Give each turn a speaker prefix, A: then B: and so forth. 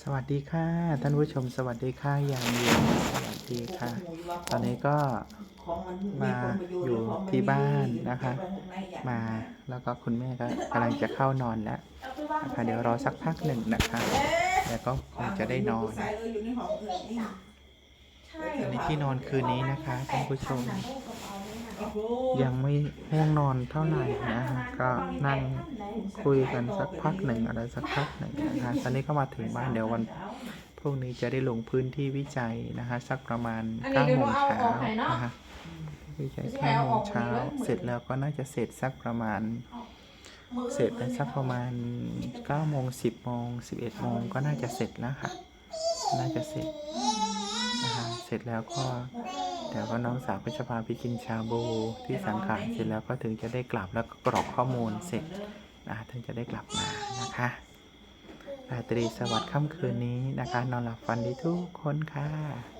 A: สวัสดีค่ะ ท่านผู้ชมสวัสดีค่ะยามเย็นสวัสดีค่ะ ตอนนี้ก็มาอยู่ที่บ้านนะคะ มาแล้วก็คุณแม่ก็กำลังจะเข้านอนแล้วนะคะเดี๋ยวรอสักพักหนึ่งนะคะแล้วก็คงจะได้นอนอันนี้ที่นอนคืนนี้นะคะท่านผู้ชม ยังไม่ง่วงนอนเท่าไหร่นะคะก็นั่งคุยกันสักพักหนึ่งอะไรสักพักหนึ่งนะคะตอนนี้ก็มาถึงบ้านเดี๋ยววันพรุ่งนี้จะได้ลงพื้นที่วิจัยนะคะสักประมาณ
B: อันนี้
A: เก้าโมง
B: เช้านะ
A: นะคะวิจัย
B: ไม่ใช่
A: เก้าโม
B: ง
A: เช้า
B: เส
A: ร็จแล้วก็น่าจะเสร็จสักประมาณ เสร็จไปสักประมาณ9โมง10โมง11โมงก็น่าจะเสร็จแล้วค่ะ น่าจะเสร็จนะคะเสร็จแล้วก็ แต่วก็น้องสาวก็จะพาไปกินชาบูที่สังขารเสร็จแล้วก็ถึงจะได้กลับแล้วก็กรอกข้อมูลเสร็จนะถึงจะได้กลับมานะคะราตรีสวัสดิ์ค่ำคืนนี้นะคะ นอนหลับฝันดีทุกคนค่ะ